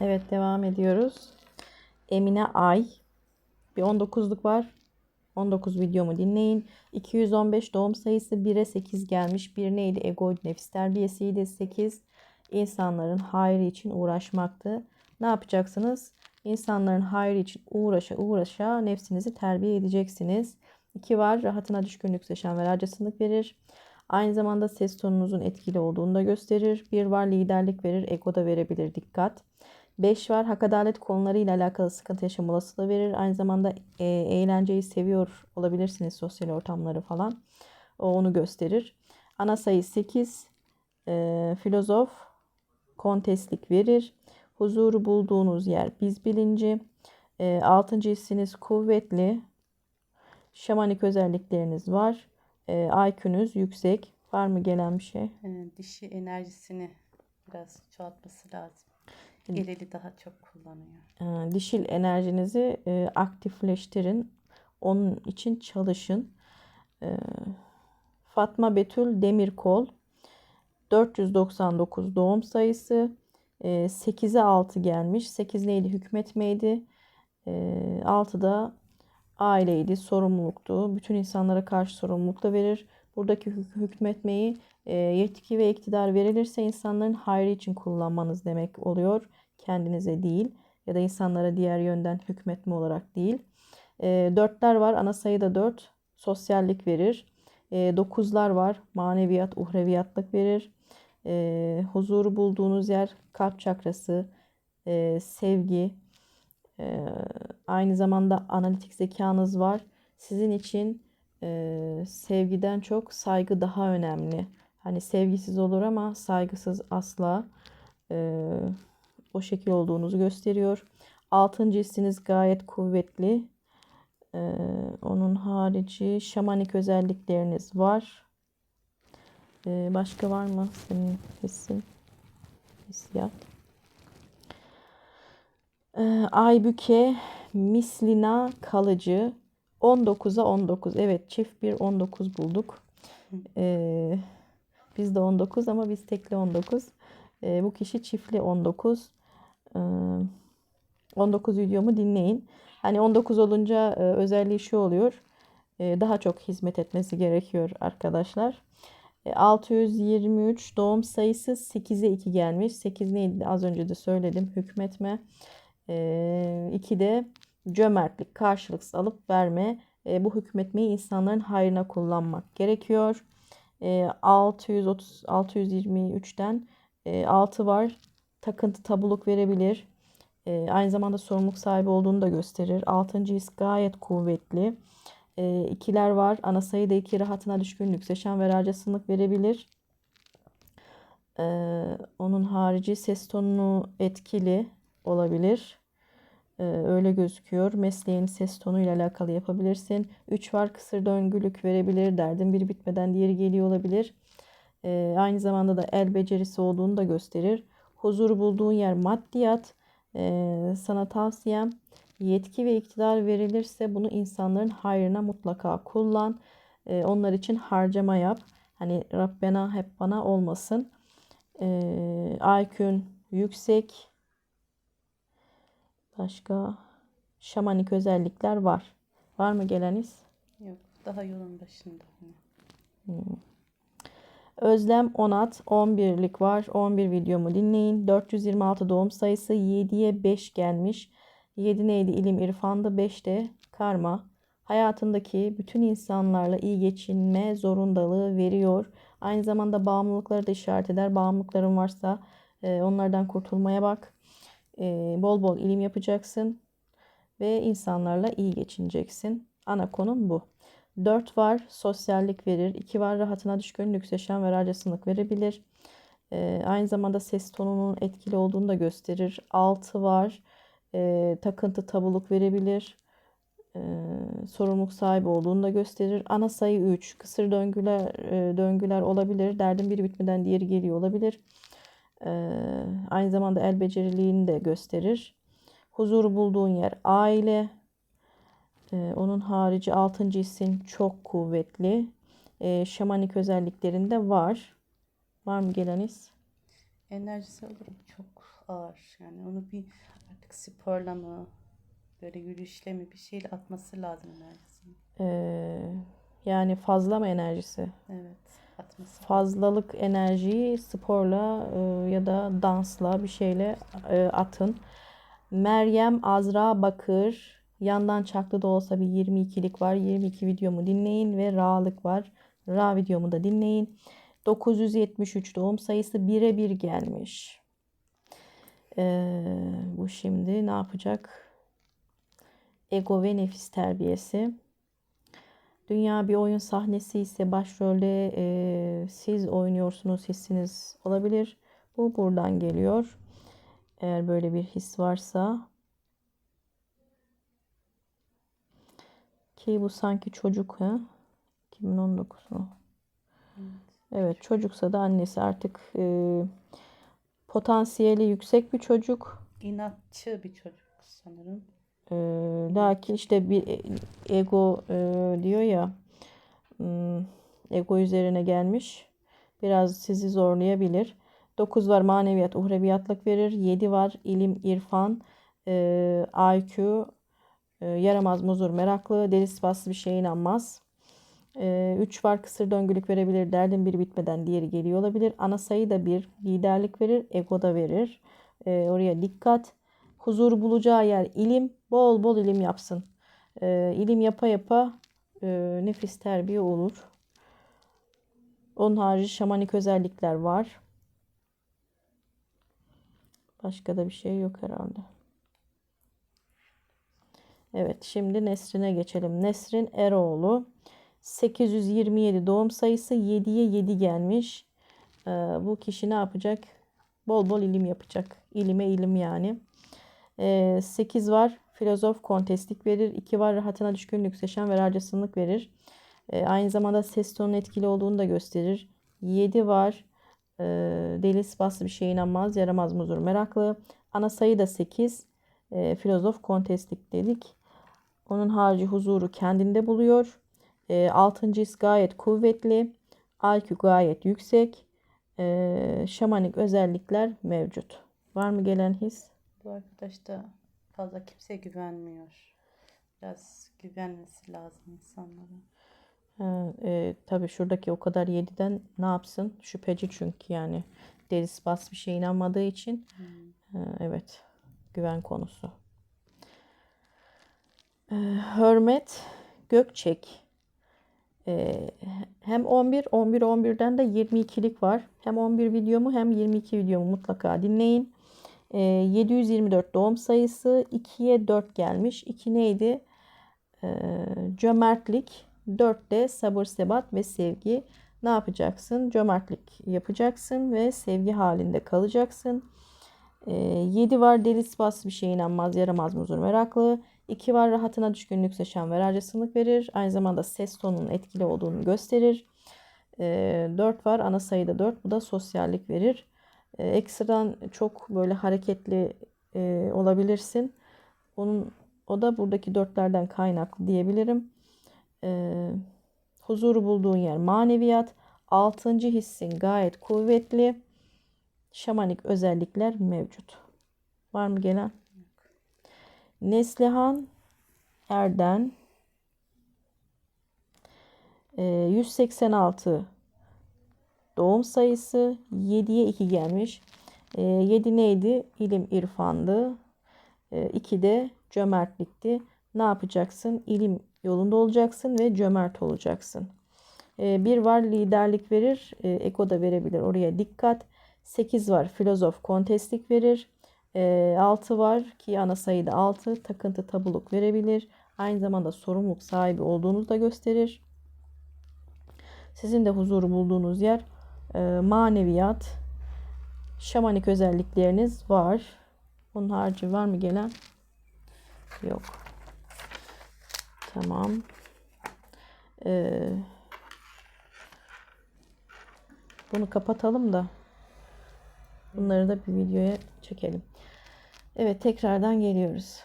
Evet devam ediyoruz. Emine Ay. Bir 19'luk var. 19 videomu dinleyin. 215 doğum sayısı 1'e 8 gelmiş. Bir neydi? Egoid nefis terbiyesiydi. 8 insanların hayrı için uğraşmaktı. Ne yapacaksınız? İnsanların hayrı için uğraşa uğraşa nefsinizi terbiye edeceksiniz. 2 var. Rahatına düşkünlük seçen ve harcasılık verir. Aynı zamanda ses tonunuzun etkili olduğunu da gösterir. Bir var liderlik verir, ego da verebilir. Dikkat. 5 var hak adalet konularıyla alakalı sıkıntı yaşam olasılığı verir. Aynı zamanda e, eğlenceyi seviyor olabilirsiniz sosyal ortamları falan. O onu gösterir. Ana sayı 8. E, filozof kontestlik verir. Huzuru bulduğunuz yer biz bilinci. E, altıncı hissiniz kuvvetli. Şamanik özellikleriniz var. E, IQ'nuz yüksek. Var mı gelen bir şey? Ee, dişi enerjisini biraz çoğaltması lazım. Ereli daha çok kullanıyor. e, dişil enerjinizi e, aktifleştirin. Onun için çalışın. E, Fatma Betül Demirkol 499 doğum sayısı. E, 8'e 6 gelmiş. 8 neydi? Hükmetmeydi. E, 6 da aileydi, sorumluluktu. Bütün insanlara karşı sorumluluk da verir. Buradaki hük- hükmetmeyi e, yetki ve iktidar verilirse insanların hayrı için kullanmanız demek oluyor. Kendinize değil ya da insanlara diğer yönden hükmetme olarak değil. E, dörtler var. Ana sayı da dört. Sosyallik verir. E, dokuzlar var. Maneviyat, uhreviyatlık verir. E, huzuru bulduğunuz yer kalp çakrası, e, sevgi, e, aynı zamanda analitik zekanız var. Sizin için e, sevgiden çok saygı daha önemli. Hani sevgisiz olur ama saygısız asla e, o şekil olduğunuzu gösteriyor. Altıncı hissiniz gayet kuvvetli. E, onun harici şamanik özellikleriniz var. E, başka var mı senin hissin? Hissiyat. Ee, Aybüke Mislina Kalıcı 19'a 19. Evet çift bir 19 bulduk. Ee, biz de 19 ama biz tekli 19. Ee, bu kişi çiftli 19. Ee, 19 videomu dinleyin. Hani 19 olunca e, özelliği şu oluyor. E, daha çok hizmet etmesi gerekiyor arkadaşlar. E, 623 doğum sayısı 8'e 2 gelmiş. 8 neydi? Az önce de söyledim. Hükmetme. E, 2 de cömertlik, karşılıksız alıp verme. E, bu hükmetmeyi insanların hayrına kullanmak gerekiyor. E, 630 623'ten e, 6 var. Takıntı tabuluk verebilir. E, aynı zamanda sorumluluk sahibi olduğunu da gösterir. Altıncı his gayet kuvvetli. E, ikiler var. Ana sayı da iki rahatına düşkünlük, seçen ve harcasılık verebilir. E, onun harici ses tonunu etkili olabilir. E, öyle gözüküyor. Mesleğin ses tonuyla alakalı yapabilirsin. Üç var. Kısır döngülük verebilir. Derdin biri bitmeden diğeri geliyor olabilir. E, aynı zamanda da el becerisi olduğunu da gösterir. Huzur bulduğun yer maddiyat. E, sana tavsiyem yetki ve iktidar verilirse bunu insanların hayrına mutlaka kullan. Onlar için harcama yap. Hani Rabbena hep bana olmasın. E, yüksek. Başka şamanik özellikler var. Var mı geleniz? Yok daha yolun başında. Özlem Onat 11'lik var. 11 videomu dinleyin. 426 doğum sayısı 7'ye 5 gelmiş. 7 neydi? İlim, irfandı. 5 de karma. Hayatındaki bütün insanlarla iyi geçinme zorundalığı veriyor. Aynı zamanda bağımlılıkları da işaret eder. Bağımlılıkların varsa e, onlardan kurtulmaya bak. E, bol bol ilim yapacaksın ve insanlarla iyi geçineceksin. Ana konum bu. 4 var sosyallik verir. 2 var rahatına düşkünlük, yaşam ve harcasılık verebilir. Ee, aynı zamanda ses tonunun etkili olduğunu da gösterir. 6 var e, takıntı tabuluk verebilir. Ee, sorumluluk sahibi olduğunu da gösterir. Ana sayı 3 kısır döngüler e, döngüler olabilir. Derdin biri bitmeden diğeri geliyor olabilir. Ee, aynı zamanda el beceriliğini de gösterir. Huzuru bulduğun yer aile. Ee, onun harici 6. hissin çok kuvvetli. Ee, şamanik özelliklerinde var. Var mı geleniz? Enerjisi olur mu? Çok ağır. Yani onu bir artık sporla mı böyle yürüyüşle mi bir şeyle atması lazım enerjisini. Ee, yani fazla mı enerjisi? Evet. Fazlalık enerjiyi sporla e, ya da dansla bir şeyle e, atın. Meryem Azra Bakır yandan çaklı da olsa bir 22'lik var. 22 videomu dinleyin ve Ra'lık var. Ra videomu da dinleyin. 973 doğum sayısı 1'e 1 gelmiş. Ee, bu şimdi ne yapacak? Ego ve nefis terbiyesi. Dünya bir oyun sahnesi ise başrolde e, siz oynuyorsunuz hissiniz olabilir. Bu buradan geliyor. Eğer böyle bir his varsa. Ki bu sanki çocuk ha? 2019 mu? Evet çocuksa da annesi artık e, potansiyeli yüksek bir çocuk. İnatçı bir çocuk sanırım. Ee, lakin işte bir e- ego e, diyor ya hmm, ego üzerine gelmiş. Biraz sizi zorlayabilir. 9 var maneviyat, uhreviyatlık verir. 7 var ilim, irfan, e, IQ, e, yaramaz, muzur, meraklı, deli sıfatsı bir şeye inanmaz. 3 var kısır döngülük verebilir. Derdin biri bitmeden diğeri geliyor olabilir. Ana sayı da bir liderlik verir. Ego da verir. E, oraya dikkat. Huzur bulacağı yer ilim. Bol bol ilim yapsın. E, ilim yapa yapa e, nefis terbiye olur. Onun harici şamanik özellikler var. Başka da bir şey yok herhalde. Evet şimdi Nesrin'e geçelim. Nesrin Eroğlu. 827 doğum sayısı 7'ye 7 gelmiş. Ee, bu kişi ne yapacak? Bol bol ilim yapacak. İlime ilim yani. Ee, 8 var. Filozof kontestlik verir. 2 var. Rahatına düşkünlük, seçen ve harcasınlık verir. Aynı zamanda ses tonun etkili olduğunu da gösterir. 7 var. Deli sıfatlı bir şeye inanmaz. Yaramaz muzur meraklı. Ana sayı da 8. Ee, filozof kontestlik dedik. Onun harici huzuru kendinde buluyor. Altıncı his gayet kuvvetli. IQ gayet yüksek. Şamanik özellikler mevcut. Var mı gelen his? Bu arkadaş da fazla kimseye güvenmiyor. Biraz güvenmesi lazım insanlara. Ha, e, tabii şuradaki o kadar yediden ne yapsın? Şüpheci çünkü yani. Deriz bas bir şeye inanmadığı için. Ha, evet. Güven konusu. E, Hürmet Gökçek. E, hem 11, 11, 11'den de 22'lik var. Hem 11 videomu hem 22 videomu mutlaka dinleyin. E, 724 doğum sayısı 2'ye 4 gelmiş. 2 neydi? E, cömertlik. 4 de sabır, sebat ve sevgi. Ne yapacaksın? Cömertlik yapacaksın ve sevgi halinde kalacaksın. E, 7 var deli bas bir şeye inanmaz, yaramaz, muzur, meraklı. 2 var rahatına düşkünlük, seçen ve harcasınlık verir. Aynı zamanda ses tonunun etkili olduğunu gösterir. E, 4 var ana sayıda 4. Bu da sosyallik verir. E, ekstradan çok böyle hareketli e, olabilirsin. Onun o da buradaki dörtlerden kaynaklı diyebilirim. E, huzuru bulduğun yer maneviyat. Altıncı hissin gayet kuvvetli. Şamanik özellikler mevcut. Var mı gelen? Neslihan Erden e, 186 doğum sayısı 7'ye 2 gelmiş. E, 7 neydi? İlim irfandı. E, 2 de cömertlikti. Ne yapacaksın? İlim yolunda olacaksın ve cömert olacaksın. E, bir var liderlik verir. Eko da verebilir. Oraya dikkat. 8 var filozof kontestlik verir. E, 6 var ki ana sayıda 6 takıntı tabuluk verebilir. Aynı zamanda sorumluluk sahibi olduğunuzu da gösterir. Sizin de huzuru bulduğunuz yer maneviyat, şamanik özellikleriniz var. Onun harici var mı gelen? Yok. Tamam. Ee, bunu kapatalım da bunları da bir videoya çekelim. Evet tekrardan geliyoruz.